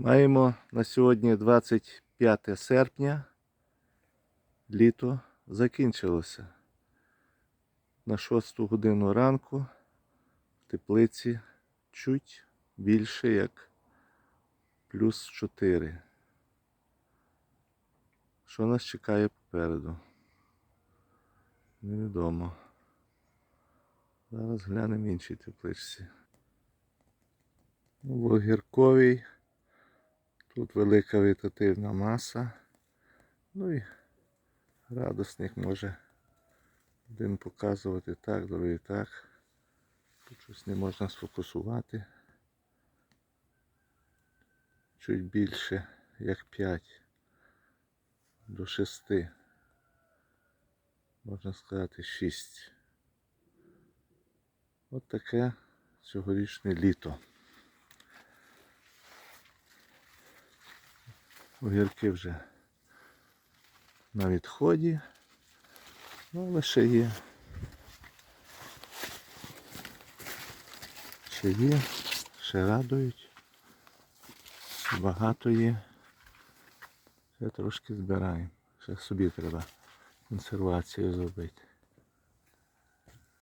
Маємо на сьогодні 25 серпня. Літо закінчилося. На 6 годину ранку в теплиці чуть більше як плюс 4. Що нас чекає попереду? Невідомо. Зараз глянемо іншій тепличці. В огірковій. Тут велика вегетативна маса. Ну і радосник може один показувати так, другий так. Тут щось не можна сфокусувати. Чуть більше, як 5 до 6. Можна сказати 6. От таке цьогорічне літо. Огірки вже на відході, ну, але ще є. Ще є, ще радують. Багато є. Ще трошки збираємо. Ще собі треба консервацію зробити.